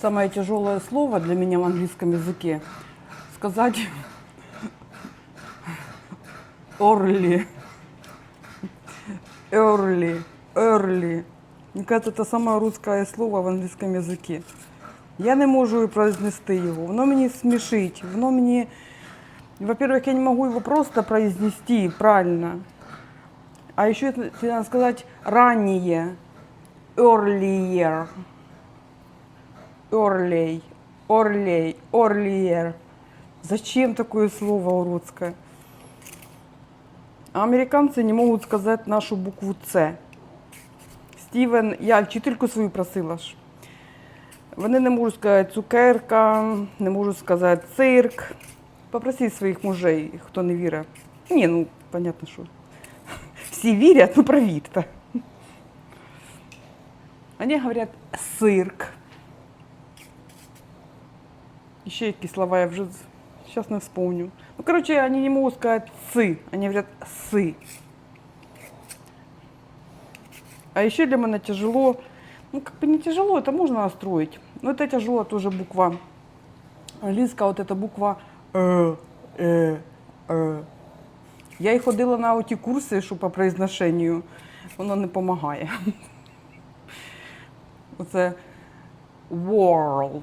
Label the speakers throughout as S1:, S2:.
S1: Самое тяжелое слово для меня в английском языке сказать early. Early. Early. Мне кажется, это самое русское слово в англійському язикі. Я не можу произнести його. Воно мені смішить. Воно мені. Во-первых, я не могу его просто произнести правильно. А еще если надо сказать ранее. Earlier. Орлей, орлей, орлиер. Зачем такое слово уродское? А американцы не могут сказать нашу букву С. Стівен, я вчительку свою просила ж. Вони не можуть сказати цукерка, не можуть сказати цирк. Попросіть своїх мужей, хто не вірить. Ні, ну, понятно, що. Всі вірять, ну провірте. Вони говорять цирк. Еще какие слова я уже сейчас не вспомню. Ну, короче, они не могут сказать «цы», они говорят «сы». А еще для меня тяжело, ну, как бы не тяжело, это можно настроить. Но это тяжело тоже буква. Англійська вот эта буква «э», «э», «э». Я і ходила на оті курси, що по произношенню, воно не допомагає. Оце world.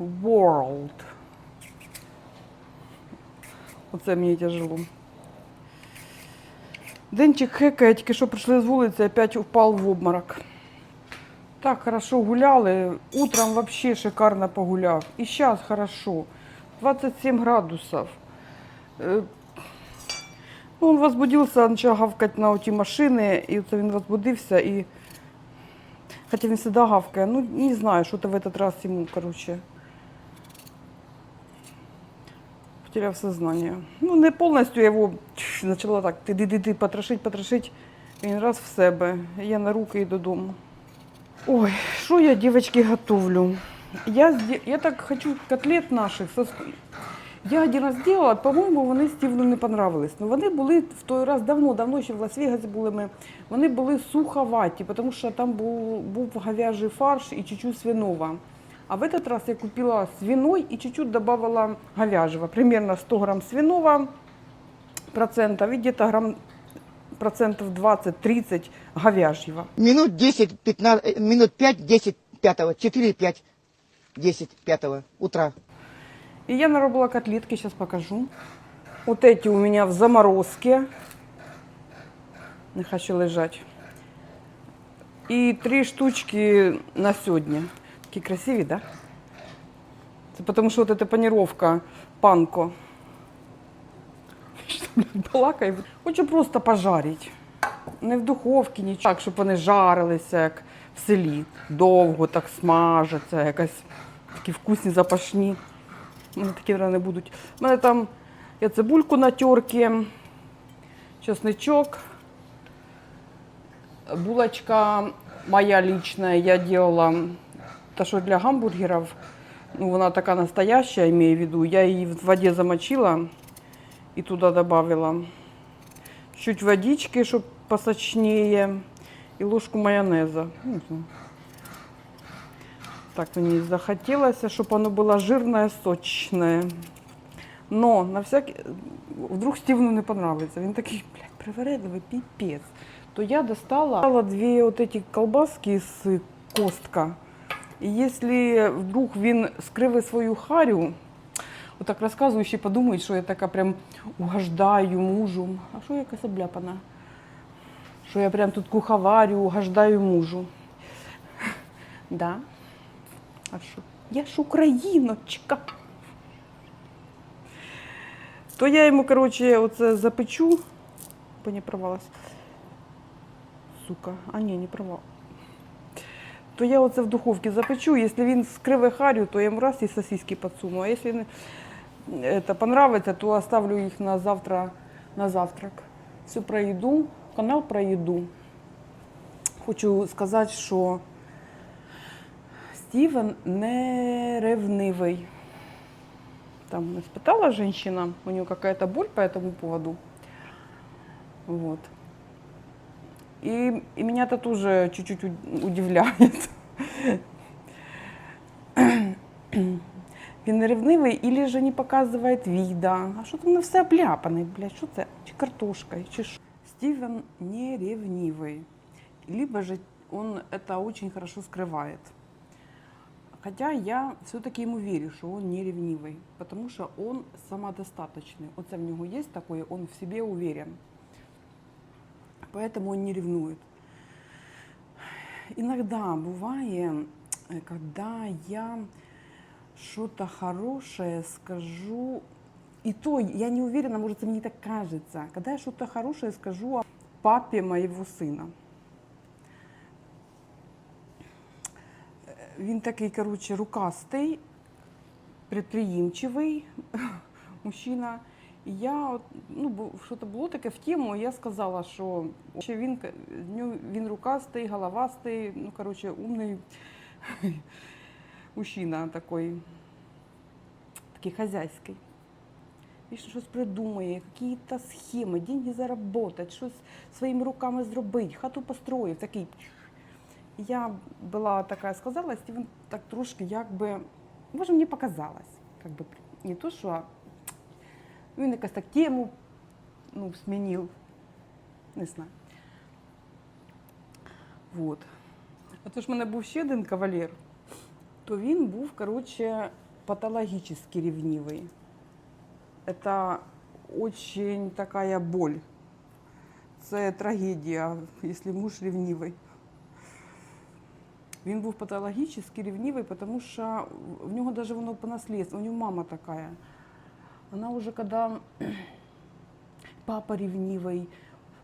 S1: World. Оце мені тяжело. Денчик хекає, тільки що прийшли з вулиці, опять упав в обморок. Так хорошо гуляли. Утром вообще шикарно погуляв. І зараз хорошо. 27 градусов. Е, Ну, він возбудився, почав гавкати на оті машини, і це він возбудився і. Хотя він всегда гавкає. Ну, не знаю, що то в этот раз йому, короче. Потеряв сознание. Ну, не повністю його почала так ти-ди-ди-ди, потрошить, потрошить. Він раз в себе. Я на руки і додому. Ой, що я, дівчатки, готовлю? Я, я так хочу котлет наших. Я один раз зробила, по-моєму, вони Стівну не понравились. Ну, вони були в той раз давно-давно, ще в Лас-Вегасі були ми. Вони були суховаті, тому що там був, був говяжий фарш і чуть-чуть свинова. А в этот раз я купила свиной и чуть-чуть добавила говяжьего. Примерно 100 грамм свиного процентов и где-то грамм процентов 20-30 говяжьего.
S2: Минут 10, 15, э, минут 5, 10, 5, 4, 5, 10, 5 утра.
S1: И я наробила котлетки, сейчас покажу. Вот эти у меня в заморозке. Не хочу лежать. И три штучки на сегодня. Такие красивые, да? Это потому что вот эта панировка панко. Що, блядь, балакаю? Хочу просто пожарити. Не в духовці, нічого. Так, щоб вони жарилися, як в селі. Довго так смажаться, якась такі вкусні, запашні. У мене такі не будуть. У мене там я цибульку на терки, чесничок, булочка моя личная, я делала, та що для гамбургерів, ну вона така настоящая, имею в виду, я її в воді замочила і туди добавила чуть водички, щоб посочнее, і ложку майонеза. Ну, знаю. Так мені захотілося, щоб воно було жирне, сочне. Но на всякий вдруг Стівну не понравиться. Він такий, блядь, привередливий піпець. То я достала достала дві от эти колбаски з костка. І якщо вдруг він скриве свою харю, отак розказую, ще подумають, що я така прям угождаю мужу. А що я якась обляпана? Що я прям тут куховарю, угождаю мужу. Да. А що? Я ж україночка. То я йому, коротше, оце запечу. Бо не. Сука. А ні, не порвала. То я оце в духовці запечу. Якщо він скриве харю, то я йому раз і сосиски підсуну. А якщо не это понравится, то оставлю їх на завтра на завтрак. Все про їду. Канал про їду. Хочу сказати, що Стівен не ревнивий. Там спитала женщина, у нее какая-то боль по этому поводу. Вот. И, и меня это тоже чуть-чуть у- удивляет. Він ревнивий или же не показує віда. А що там на все обляпаний, блядь, що це? Чи картошка, чи що? Стивен не ревнивый. Либо же он это очень хорошо скрывает. Хотя я все-таки ему верю, что он не ревнивый, потому что он самодостаточный. Оце в нього есть такое, он в себе уверен. Поэтому он не ревнует. Иногда бывает, э, когда я что-то хорошее скажу, и то я не уверена, может, мне так кажется, когда я что-то хорошее скажу о папе моего сына. Він такий, коротше, рукастий, предприимчивий мужчина. І я, ну, що-то було таке в тему, я сказала, що ще він, він рукастий, головастий, ну, коротше, умний мужчина такий, такий хазяйський. Він щось придумає, якісь схеми, деньги заработать, щось своїми руками зробити, хату построїв, такий. Я була така сказала, Стівен так трошки якби, може, мені показалось, как би, не то, що він якось так тему ну, змінив, не знаю. Вот. А то ж в мене був ще один кавалер, то він був, коротше, патологически ревнивый. Это очень такая боль. Це трагедія, якщо муж ревнивий. Він був патологічно ревнивий, тому що в нього навіть воно по наслідству, у нього мама така. Вона вже коли папа ревнивий,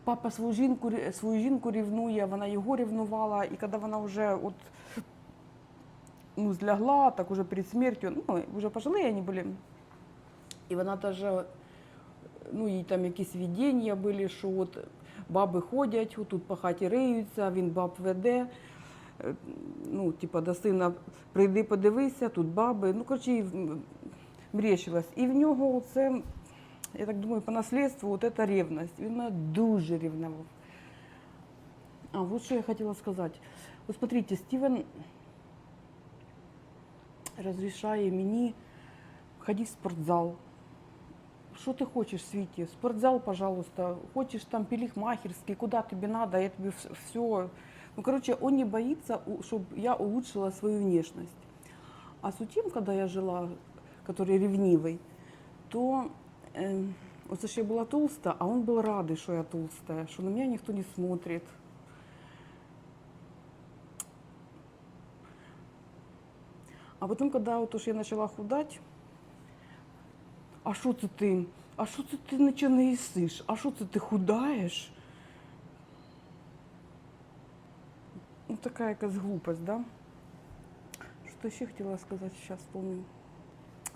S1: папа свою жінку, свою жінку ревнує, вона його ревнувала, і коли вона вже от, ну, злягла, так уже перед смертю, ну, вже пожилі вони були, і вона даже, ну, їй там якісь видіння були, що от баби ходять, тут по хаті риються, він баб веде. Е, Ну, типа, до сина прийди, подивися, тут баби. Ну, коротше, і в- мрєщилась. І в нього це, я так думаю, по наслідству от ця ревність. Він мене дуже ревнував. А, вот що я хотіла сказати. От смотрите, Стівен розрішає мені ходити в спортзал. Что ты хочешь, Свити? Спортзал, пожалуйста. Хочешь там пелихмахерский, куда тебе надо, я тебе все. Ну, короче, он не боится, чтобы я улучшила свою внешность. А с утим, когда я жила, который ревнивый, то э, вот что я была толстая, а он был рад, что я толстая, что на меня никто не смотрит. А потом, когда вот уж я начала худать, а що це ти? А що це ти нічого не їсиш? А що це ти худаєш? Ну, така якась глупость, да? Что ще хотела сказать, сейчас вспомню.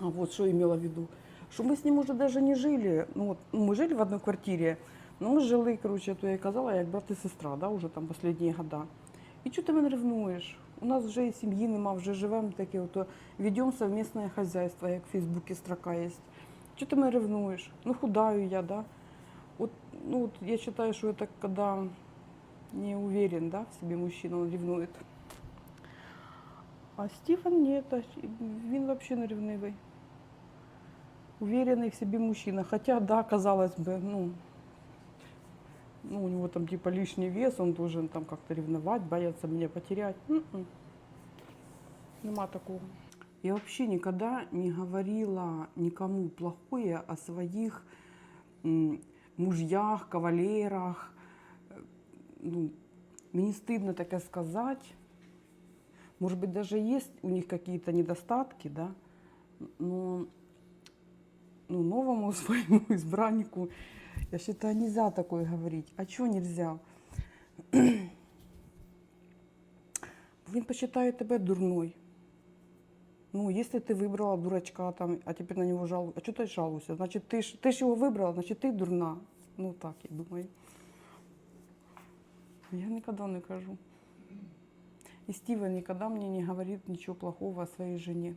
S1: А вот что имела в виду. Что мы с ним уже даже не жили. Ну, вот, ну, мы жили в одной квартире, но мы жили, короче, то я казала, як брат і сестра, да, уже там последні года. І чого ти мене ревнуєш? У нас вже і сім'ї нема, вже живемо таке, ото ведемо совместне хозяйство, як в Фейсбуці строка є. Чого ти мене ревнуєш? Ну, худаю я, да. Вот, ну, вот я считаю, что это когда не уверен, да, в себе мужчина, он ревнует. А Стефан нет, а він вообще не ревнивий. Уверенный в себе мужчина. Хотя, да, казалось бы, ну, ну, у него там типа лишний вес, он должен там как-то ревновать, бояться меня потерять. М-м. Нема такого. Я вообще никогда не говорила никому плохое о своих мужьях, кавалерах. Ну, мне стыдно таке сказать. Может быть, даже есть у них какие-то недостатки, да, но ну, новому своему избраннику, я считаю, нельзя такое говорить. А чего нельзя? Він посчитає тебе дурной. Ну, если ты выбрала дурачка, там, а теперь на него жалуешься, а что ты жалуешься? Значит, ты ж, ты ж его выбрала, значит, ты дурна. Ну, так, я думаю. Я никогда не кажу. И Стивен никогда мне не говорит ничего плохого о своей жене.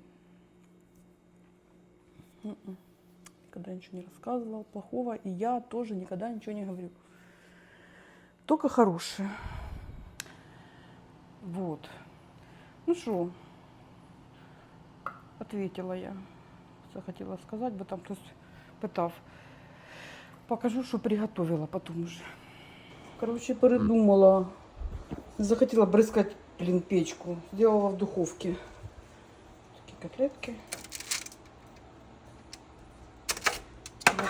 S1: М-м. Никогда ничего не рассказывала плохого, и я тоже никогда ничего не говорю. Только хорошее. Вот. Ну что, Ответила я. Це хотіла сказати, бо там хтось питав. Покажу, що приготувала потім уже. Коротше, передумала. Захотіла бризкати, блін, печку. Сделала в духовці. Такі котлетки.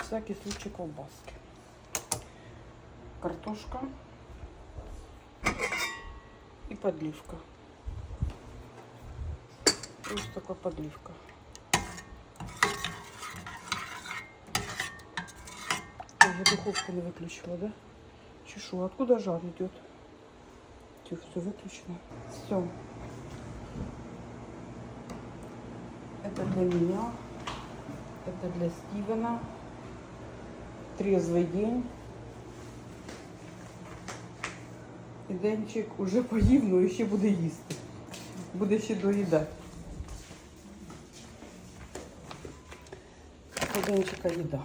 S1: Всякий случай колбаски. Картошка. И подливка. Ось така подливка. Я духовку не выключила, да? Чешу. Откуда жар идет? Тихо, все выключено. Все. Это для меня. Это для Стивена. Трезвый день. І Денчик уже поїв, ну і ще буде їсти. Буде ще доїдати. Денчика їда.